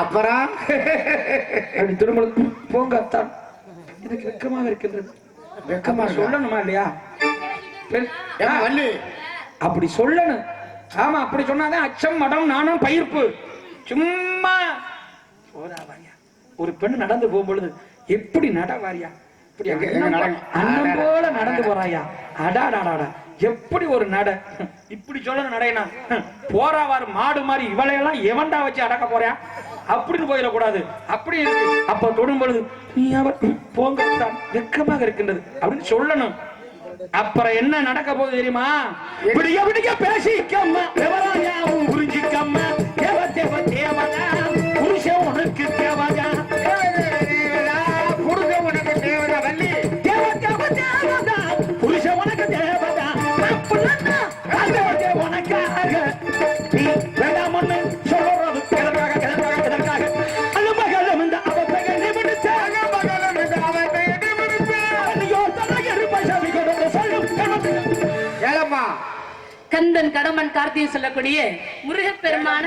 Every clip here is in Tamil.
அப்புறம்? அப்படி திரும்ப போங்க அத்தான் எனக்கு வெக்கமாக இருக்கின்றது. வெக்கமா? சொல்லணுமா இல்லையா? வள்ளி அப்படி சொல்லணும். ஆமா அப்படி சொன்னாதான் அச்சம் மடம் நானும் பயிர்ப்பு. சும்மா போதா வாரியா ஒரு பெண் நடந்து போகும் பொழுது எப்படி நட வாரியா? இப்படி அண்ணன். போல நடந்து போறாயா? அடாடாடாடா எப்படி ஒரு நட? இப்படி சொல்லணும் நடைனா? போறாவாரு மாடு மாதிரி இவளையெல்லாம் எவன்டா வச்சு அடக்க போறியா அப்படின்னு போயிடக்கூடாது. அப்படி இருக்கு. அப்ப தொடும் பொழுது நீ அவர் போங்கத்தான் வெக்கமாக இருக்கின்றது அப்படின்னு சொல்லணும். அப்புறம் என்ன நடக்க போகுது தெரியுமா? விடிய விடிய பேசிக்கம்மா. விவராயாவும் புரிஞ்சிக்கம்மா? கார்த்திகை சொல்லக்கூடிய முருகப்பெருமான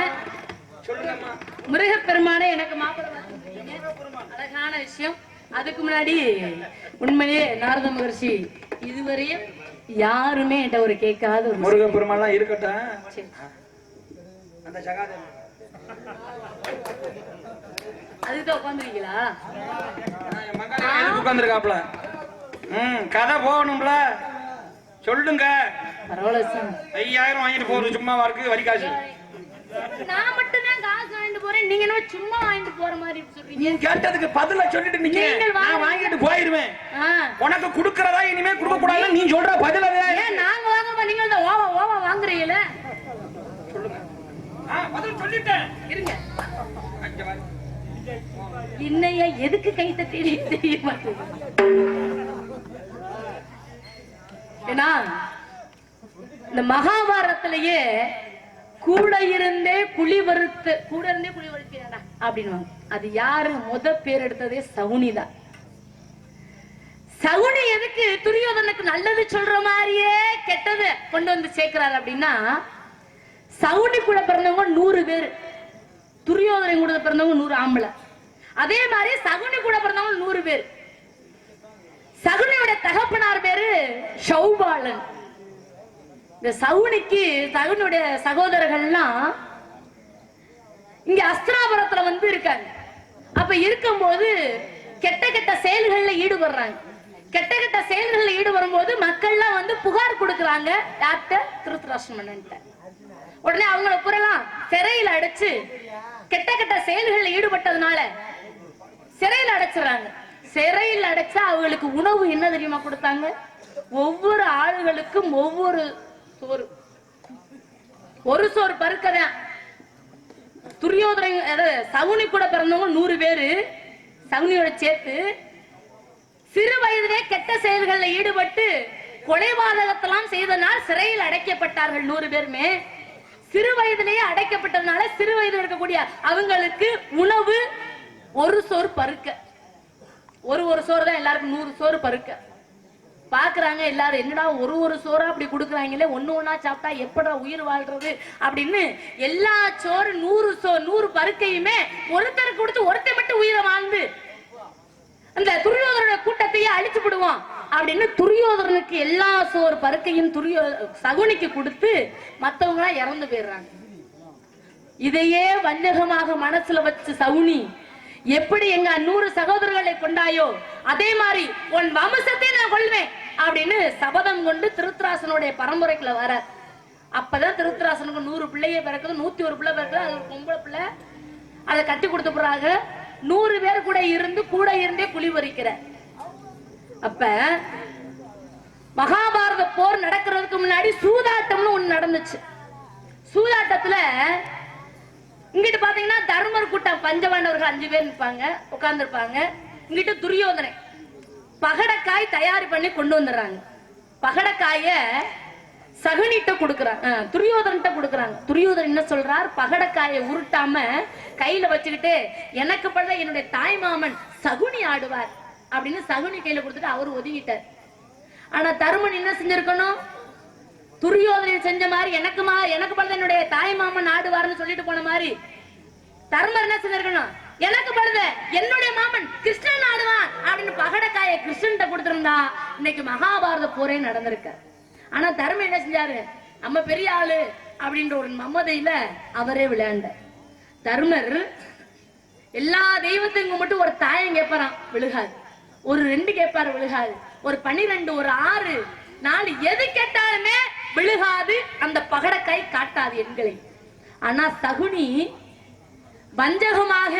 முருகப்பெருமான எனக்கு மாப்பிள்ளை. அழகான விஷயம். அதுக்கு முன்னாடி உண்மையே நாரத மகர்ஷி இதுவரையும் யாருமே என்கிட்ட ஒரு கேட்காத ஒரு. முருகன் இருக்கட்டும். அந்த சகாதேவன் அதுதான் உட்காந்துருக்கீங்களா? உட்காந்துருக்காப்ல ம் கதை போகணும்ல. சொல்லுங்க. ஐயாயிரம் வாங்கிட்டு போறது சும்மாவா இருக்கு வரி காசு. நான் மட்டும் தான் காசு வாங்கிட்டு போறேன். நீங்க என்ன சும்மா வாங்கிட்டு போற மாதிரி சொல்றீங்க? நீ கேட்டதுக்கு பதில சொல்லிட்டு நீங்க. நான் வாங்கிட்டு போயிருவேன். உனக்கு குடுக்கறதா இனிமே கொடுக்க கூடாது நீ சொல்ற பதில ஏன் நாங்க வாங்க நீங்க தான் ஓவா ஓவா வாங்குறீங்களே சொல்லுங்க. பதில் சொல்லிட்டேன். இருங்க. அங்க வா. என்னையா எதுக்கு கை தட்டி தெரிய மாட்டேங்குது? ஏன்னா இந்த மகாபாரத்திலேயே கூட இருந்தே குழி வறுத்து கூட இருந்தே குழி வறுத்தா அப்படின்னு அது யாரு? முத பேர் எடுத்ததே சகுனி தான். சகுனி எதுக்கு துரியோதனுக்கு நல்லது சொல்ற மாதிரியே கெட்டது கொண்டு வந்து சேர்க்கிறாரு அப்படின்னா சவுனி கூட பிறந்தவங்க நூறு பேர். துரியோதனை கூட பிறந்தவங்க நூறு ஆம்பளை. அதே மாதிரி சகுனி கூட பிறந்தவங்க நூறு பேர். சகுனியோட தகப்பனார் பேரு ஷௌபாலன். இந்த சவுனிக்கு சகுனுடைய சகோதரர்கள்லாம் இங்க அஸ்திராபுரத்துல வந்து இருக்காங்க. அப்ப இருக்கும்போது கெட்ட கெட்ட செயல்கள்ல ஈடுபடுறாங்க. கெட்ட கெட்ட செயல்கள்ல ஈடுபடும் போது மக்கள்லாம் வந்து புகார் கொடுக்கறாங்க. டாக்டர் திருத்தராஷ்டிரமன்ட்ட உடனே அவங்கள புறலாம் சிறையில் அடைச்சு கெட்ட கெட்ட செயல்களில் ஈடுபட்டதுனால சிறையில் அடைச்சிடறாங்க. சிறையில் அடைச்சா அவங்களுக்கு உணவு என்ன தெரியுமா கொடுத்தாங்க? ஒவ்வொரு ஆளுகளுக்கும் ஒவ்வொரு சோறு. ஒரு சோறு பருக்கதான் துரியோதனை அதாவது சவுனி கூட பிறந்தவங்க நூறு பேரு. சவுனியோட சேர்த்து சிறு வயதிலே கெட்ட செயல்களில் ஈடுபட்டு கொலைவாதகத்தெல்லாம் செய்தனால் சிறையில் அடைக்கப்பட்டார்கள் நூறு பேருமே. சிறு வயதிலேயே அடைக்கப்பட்டதுனால சிறு வயதில் இருக்கக்கூடிய அவங்களுக்கு உணவு ஒரு சோறு பருக்க. ஒரு ஒரு சோறு தான் எல்லாருக்கும் நூறு சோறு பருக்க. பாக்குறாங்க எல்லாரும் என்னடா ஒரு ஒரு சோறா அப்படி கொடுக்குறாங்களே? ஒண்ணு ஒன்னா சாப்பிட்டா எப்படா உயிர் வாழ்றது? அப்படின்னு எல்லா சோறு நூறு சோ நூறு பருக்கையுமே ஒருத்தருக்கு கொடுத்து ஒருத்தர் மட்டும் உயிரை வாழ்ந்து அந்த துரியோதனோட கூட்டத்தையே அழிச்சு விடுவோம் அப்படின்னு துரியோதனனுக்கு எல்லா சோறு பருக்கையும் துரியோ சகுனிக்கு கொடுத்து மத்தவங்களா இறந்து போயிடுறாங்க. இதையே வஞ்சகமாக மனசுல வச்சு சகுனி எப்படி எங்க நூறு சகோதரர்களை கொண்டாயோ அதே மாதிரி உன் வம்சத்தை நான் கொள்வேன் அப்படின்னு சபதம் கொண்டு திருத்தராசனுடைய பரம்பரைக்குள்ள வர. அப்பதான் திருத்தராசனுக்கு நூறு பிள்ளைய பிறக்குது நூத்தி ஒரு பிள்ளை பிறக்குது அது பொம்பளை பிள்ளை. அதை கட்டி கொடுத்த பிறகு நூறு பேர் கூட இருந்து கூட இருந்தே குழி பறிக்கிற. அப்ப மகாபாரத போர் நடக்கிறதுக்கு முன்னாடி சூதாட்டம்னு ஒண்ணு நடந்துச்சு. சூதாட்டத்துல இங்கிட்டு பாத்தீங்கன்னா தர்மர் கூட்டம் பஞ்சவாண்டவர்கள் அஞ்சு பேர் நிற்பாங்க உட்கார்ந்துருப்பாங்க. இங்கிட்டு துரியோதனை பகடக்காய் தயார் பண்ணி கொண்டு வந்துடுறாங்க. பகடக்காய சகுனிட்ட கொடுக்குறாங்க. துரியோதன்கிட்ட கொடுக்குறாங்க. துரியோதன் என்ன சொல்றார்? பகடக்காயை உருட்டாம கையில வச்சுக்கிட்டு எனக்கு பட என்னுடைய தாய் மாமன் சகுனி ஆடுவார். அப்படின்னு சகுனி கையில கொடுத்துட்டு அவர் ஒதுங்கிட்டார். ஆனா தருமன் என்ன செஞ்சிருக்கணும்? துரியோதனை செஞ்ச மாதிரி எனக்குமா எனக்கு பல என்னுடைய தாய் மாமன் ஆடுவார்னு சொல்லிட்டு போன மாதிரி தர்மர் என்ன செஞ்சிருக்கணும் எனக்கு படுத என்னுடைய மாமன் கிருஷ்ணன் ஆடுவான் அப்படின்னு பகடக்காய கிருஷ்ணன் கொடுத்திருந்தா இன்னைக்கு மகாபாரத போரே நடந்திருக்க. ஆனா தர்மர் என்ன செஞ்சாரு? நம்ம பெரிய ஆளு அப்படின்ற ஒரு மமதையில அவரே விளையாண்ட தர்மர் எல்லா தெய்வத்துக்கும் மட்டும் ஒரு தாயம் கேட்பாராம் விழுகாது. ஒரு ரெண்டு கேட்பாரு விழுகாது. ஒரு பன்னிரெண்டு ஒரு ஆறு நாலு எது கேட்டாலுமே விழுகாது அந்த பகடக்காய் காட்டாது எண்களை ஆனா சகுனி வஞ்சகமாக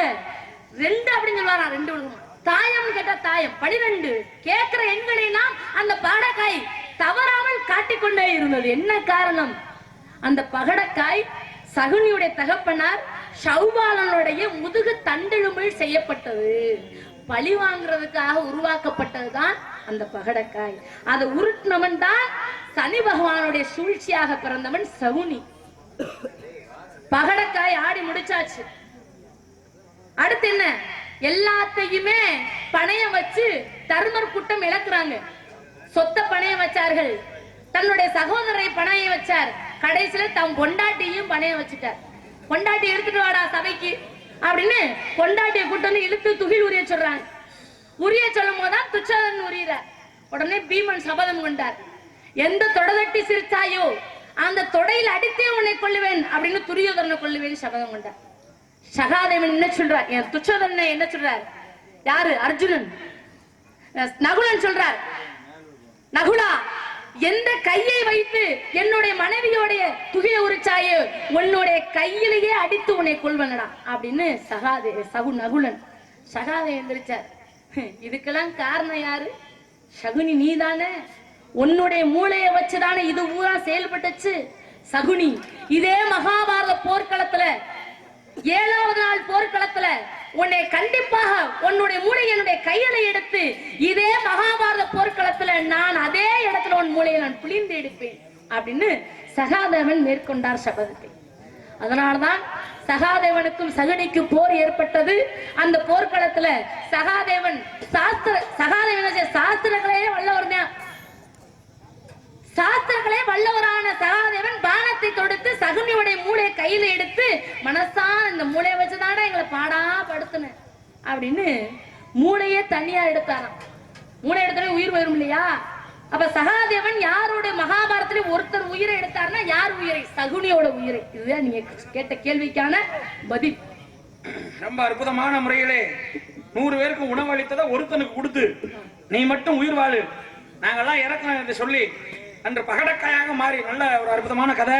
ரெண்டு அப்படின்னு சொல்லுவாரா? ரெண்டு விழுகும். தாயம்னு கேட்டா தாயம் பனிரெண்டு. கேட்கிற எண்களை எல்லாம் அந்த பகடக்காய் தவறாமல் காட்டிக்கொண்டே இருந்தது. என்ன காரணம்? அந்த பகடக்காய் சகுனியுடைய தகப்பனார் சௌபாலனுடைய முதுகு தண்டெழுமிழ் செய்யப்பட்டது. பழி வாங்குறதுக்காக உருவாக்கப்பட்டதுதான் அந்த பகடக்காய். அதை உருட்டினவன் தான் சனி பகவானுடைய சூழ்ச்சியாக பிறந்தவன் சவுனி பகடக்காய் ஆடி முடிச்சாச்சு. அடுத்து என்ன? எல்லாத்தையுமே பணையம் வச்சு தர்மர் கூட்டம் இழக்குறாங்க. சொத்த பணையம் வச்சார்கள். தன்னுடைய சகோதரரை பணையம் வச்சார். கடைசியில தம் பொண்டாட்டியும் பணையம் வச்சுட்டார். பொண்டாட்டி எடுத்துட்டு வாடா சபைக்கு அப்படின்னு பொண்டாட்டியை கூட்டம் வந்து இழுத்து துகில் உரிய சொல்றாங்க. உரிய சொல்லும் போதுதான் துச்சாதன் உரியற. உடனே பீமன் சபதம் கொண்டார். எந்த தொடதட்டி சிரிச்சாயோ அந்த தொடையில் அடித்தே உன்னை கொள்ளுவேன் அப்படின்னு துரியோதரனை கொள்ளுவேன் சபதம் கொண்டார் சகாதேவன் என்ன சொல்றார்? என் துச்சோதன என்ன சொல்றார்? யாரு? அர்ஜுனன். நகுலன் சொல்றார். நகுலா எந்த கையை வைத்து என்னுடைய மனைவியோடைய துகையை உரிச்சாயோ உன்னுடைய கையிலேயே அடித்து உன்னை கொள்வனடா அப்படின்னு சகாதே சகு நகுலன். சகாதே எந்திரிச்சார். இதுக்கெல்லாம் காரணம் யாரு? சகுனி நீதானே. உன்னுடைய மூளையை வச்சுதானே இது பூரா செயல்பட்டுச்சு? சகுனி இதே மகாபாரத போர்க்களத்துல ஏழாவது நாள் போர்க்களத்துல உன்னை கண்டிப்பாக உன்னுடைய மூளை என்னுடைய கையில எடுத்து இதே மகாபாரத போர்க்களத்துல நான் அதே இடத்துல உன் மூளையை நான் புளிந்து எடுப்பேன் அப்படின்னு சகாதேவன் மேற்கொண்டார் சபதத்தை. அதனால்தான் சகாதேவனுக்கும் சகுனிக்கும் போர் ஏற்பட்டது. அந்த போர்க்களத்துல சகாதேவன் சாஸ்திர சகாதேவன் சாஸ்திரங்களே வல்லவர் தான் சாஸ்திரங்களே வல்லவரான சகாதேவன் பானத்தை தொடுத்து சகுனியுடைய மூளையை கையில எடுத்து மனசா இந்த மூளையை வச்சுதானே எங்களை பாடா படுத்துன. அப்படின்னு மூளையே தனியா எடுத்தாராம். மூளை எடுத்தாலே உயிர் வரும் இல்லையா? அப்ப சகாதேவன் யாரோட மகாபாரத்துல ஒருத்தர் உயிரை எடுத்தாருன்னா யார் உயிரை? சகுனியோட உயிரை. இதுதான் நீங்க கேட்ட கேள்விக்கான பதில். ரொம்ப அற்புதமான முறையிலே நூறு பேருக்கு உணவு அளித்ததை ஒருத்தனுக்கு கொடுத்து நீ மட்டும் உயிர் வாழு. நாங்கெல்லாம் இறக்கணும் என்று சொல்லி அன்று பகடக்காயாக மாறி நல்ல ஒரு அற்புதமான கதை.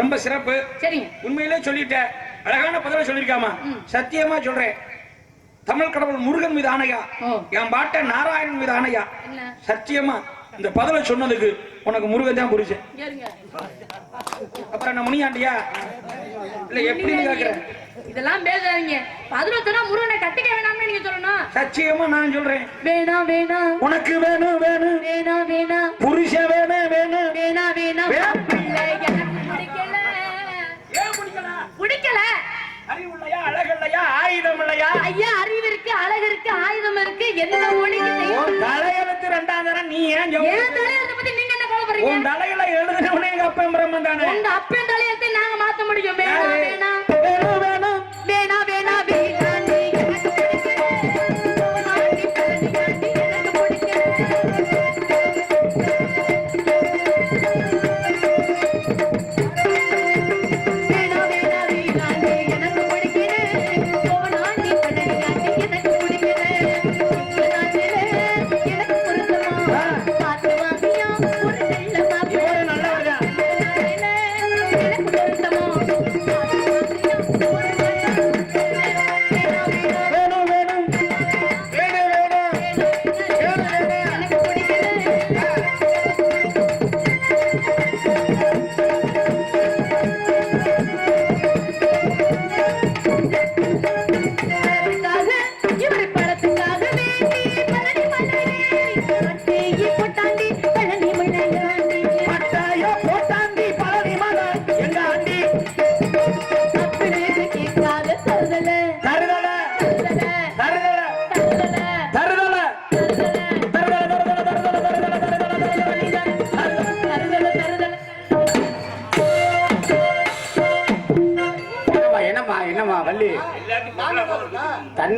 ரொம்ப சிறப்பு. சரிங்க. உண்மையிலே சொல்லிட்டேன். அழகான பதில சொல்லிருக்காமா சத்தியமா சொல்றேன். தமிழ் கடவுள் முருகன் மீது ஆணையா. என் பாட்ட நாராயணன் மீது ஆணையா? சத்தியமா. இந்த பதில சொன்னதுக்கு உனக்கு முருகன் தான் இருங்க அப்புறம் என்ன முனியாண்டியா? இல்ல எப்படின்னு கேக்குறேன் இதெல்லாம் பேசாதீங்க. பதினொத்தனா முருகனை கட்டிக்க வேணாம்னு நீங்க சொல்லணும். சத்தியமா நான் சொல்றேன். வேணாம் வேணாம் உனக்கு வேணும் வேணும் வேணாம் வேணாம் புருஷ வேணும் வேணும் வேணாம் வேணாம் பிடிக்கல. அறிவு இல்லையா அழகு இல்லையா ஆயுதம் இல்லையா ஐயா அறிவு இருக்கு அழகு இருக்கு ஆயுதம் இருக்கு. எந்த உன் தலையெழுத்து ரெண்டாம் தரம் நீ ஏன் தலையத்தை பத்தி நீங்க என்ன உன் கவலைப்படுறீங்க தலையில எழுதுனவனே எங்க அப்பன் பிரம்மன் தானே? உங்க அப்பன் தலையத்தை நாங்க மாத்த முடியும்? வேணும் வேணாம்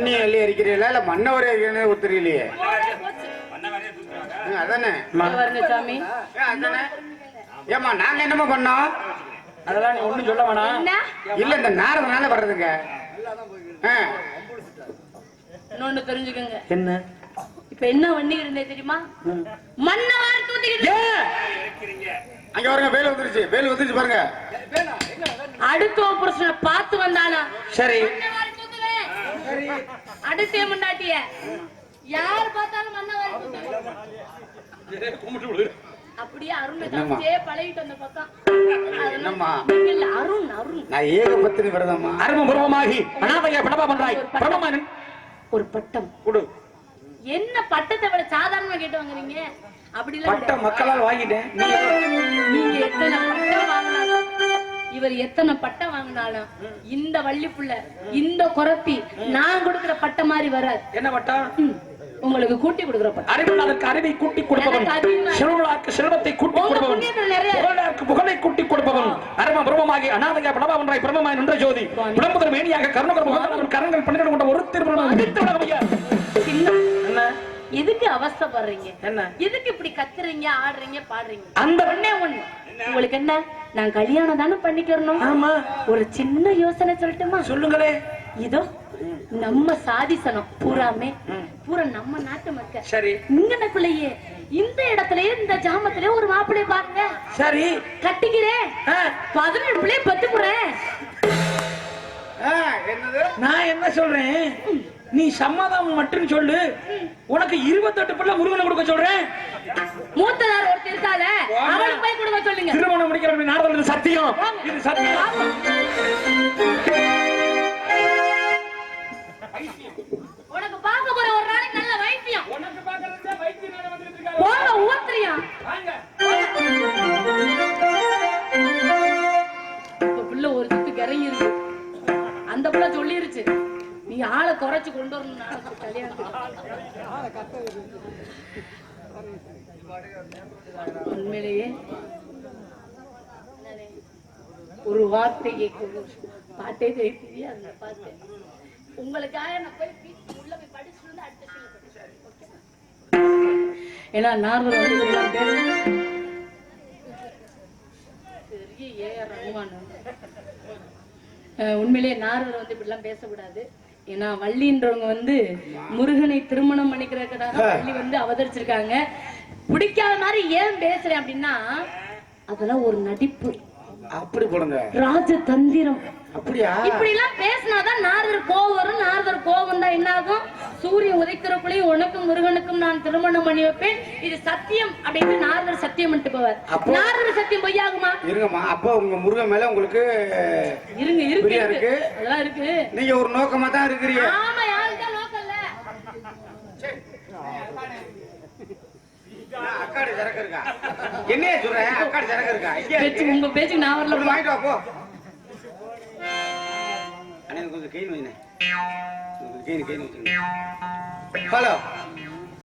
தண்ணி அள்ளி அடிக்கிறீங்களா இல்ல மண்ணவரே அடிக்கிறீங்களா ஒத்துறீங்களே அதானே. அம்மா, வருங்க சாமி. ஏன் அதானே. ஏமா நாங்க என்னமா பண்ணோம்? அதெல்லாம் நீ ஒண்ணும் சொல்ல வேணாம். இல்ல இந்த நாரதனால வர்றதுங்க. இன்னொன்னு தெரிஞ்சுக்கோங்க. என்ன? இப்ப என்ன பண்ணி இருந்தே தெரியுமா? ம். மண்ணை வார்த்து ஊத்திக்கிட்டு ஏன் அங்க பாருங்க வேல் வந்துருச்சு. வேல் வந்துருச்சு பாருங்க. அடுத்த புருஷனை பார்த்து வந்தானா? சரி. அடுத்த முண்டாட்டிய? யார் பார்த்தாலும் மண்ணை வாரி தூக்குவேன். அப்படியே அருண் என்னம்மா? காமிச்சே பழகிட்டு அந்த பக்கம். என்னம்மா? அதெல்லாம் இல்ல, அருண் அருண். நான் ஏகபத்தினி விரதம்மா. அரும பூர்வமாகி அனாதைய படமா பண்றாய் பிரம்மமானன் ஒரு பட்டம். கொடு. என்ன பட்டத்தை விட சாதாரணமா கேட்டு வாங்குறீங்க? அப்படி இல்ல. பட்டம் மக்களால் வாங்கிட்டேன். நீ நீங்க எத்தனை பட்டம் வாங்கினாலும். இவர் எத்தனை பட்டம் வாங்கினாலும் இந்த வள்ளிப்புள்ள இந்த குரத்தி நான் கொடுக்கிற பட்டம் மாதிரி வராது. என்ன பட்டம் உங்களுக்கு கூட்டி கொடுக்கிற பட்டம் அறிவுள்ளாதற்கு அறிவை கூட்டி கொடுப்பவன். செல்வளாக்கு செல்வத்தை கூட்டி கொடுப்பவன். புகழாருக்கு புகழை கூட்டி கொடுப்பவன். அரும பிரம்மமாகி அனாதைய படமா பண்றாய் பிரம்மமாய் நின்ற ஜோதி. விளம்புதல் மேனியாக கருணகர் முகத்தில் கரங்கள் பன்னிரண்டு கொண்ட ஒரு திருமணம் எதுக்கு அவஸ்தைப்படுறீங்க என்ன? எதுக்கு இப்படி கத்துறீங்க ஆடுறீங்க பாடுறீங்க? அந்த ஒண்ணே ஒண்ணு. உங்களுக்கு என்ன? நான் கல்யாணம் தானே பண்ணிக்கிறணும்? ஆமா. ஒரு சின்ன யோசனை சொல்லட்டுமா? சொல்லுங்களே. இதோ நம்ம சாதிசனம் பூராமே பூரா நம்ம நாட்டு மக்கள். சரி. இங்கனக்குள்ளேயே இந்த இடத்துலயே இந்த ஜாமத்திலே ஒரு மாப்பிள்ளைய பாருங்க. சரி. கட்டிக்கிறேன். பதினெட்டு பிள்ளைய பத்து என்னது? நான் என்ன சொல்றேன்? நீ சம்மதம் மட்டும் சொல்லு. உனக்கு இருபத்தெட்டு பிள்ளை முருகனை கொடுக்க சொல்றேன். மூத்ததார் ஒருத்தர் இருக்காள அவளுக்கு போய் கொடுக்க சொல்லுங்க. திருமணம் முடிக்கிற நாரதம் இது சத்தியம். இது சத்தியம். உனக்கு பார்க்க போற ஒரு நாளைக்கு நல்ல வைத்தியம். உனக்கு பார்க்கறதுக்கு வைத்தியம் வேலை வந்துட்டு இருக்காரு. போங்க ஊத்திரியா பிள்ளை ஒரு இறங்கி இருக்கு அந்த பிள்ளை சொல்லிருச்சு. நீ ஆளை குறைச்சு கொண்டு வரணும் நாளைக்கு உண்மையிலேயே ஒரு வார்த்தை பாட்டே தெரிய- தெரியாது அந்த பாட்டு உங்களுக்காக நான் போய் உள்ள போய் படிச்சுட்டு வந்து அடுத்த ஏன்னா நார்மல் வந்து பெரிய ஏஆர் ரகுமான் உண்மையிலேயே நார்வர் வந்து இப்படிலாம் பேசக்கூடாது. ஏன்னா வள்ளின்றவங்க வந்து முருகனை திருமணம் பண்ணிக்கிறதுக்காக வள்ளி வந்து அவதரிச்சிருக்காங்க. பிடிக்காத மாதிரி ஏன் பேசுறேன் அப்படின்னா அதெல்லாம் ஒரு நடிப்பு. அப்படி போடுங்க. ராஜதந்திரம். அப்படியா? இப்படி எல்லாம் பேசினாதான் நாரதர் கோவம் வரும். நாரதர் கோவம் தான் என்ன ஆகும் சூரியன் உதைக்கிறக்குள்ளேயும் உனக்கும் முருகனுக்கும் நான் திருமணம் பண்ணி வைப்பேன். இது சத்தியம் அப்படின்னு நாரதர் சத்தியம் போவார். நாரதர் சத்தியம் பொய்யாகுமா? இருங்கம்மா அப்போ உங்க முருகன் மேல உங்களுக்கு இருங்க இருக்கு இருக்கு. இருக்கு? அதெல்லாம் இருக்கு. நீங்க ஒரு நோக்கமா தான் இருக்கிறீங்க. ஆமா யாருக்கா அக்காடி சரக்கு இருக்கா என்னைய சொல்றேன் அக்காடி சரக்கு இருக்கா இங்கே பேச்சு உங்க பேச்சுக்கு நான் வரல. இருக்கு. வாங்கிட்டு வா போ. அண்ணே கொஞ்சம் கெயின் 给你给你给你。了。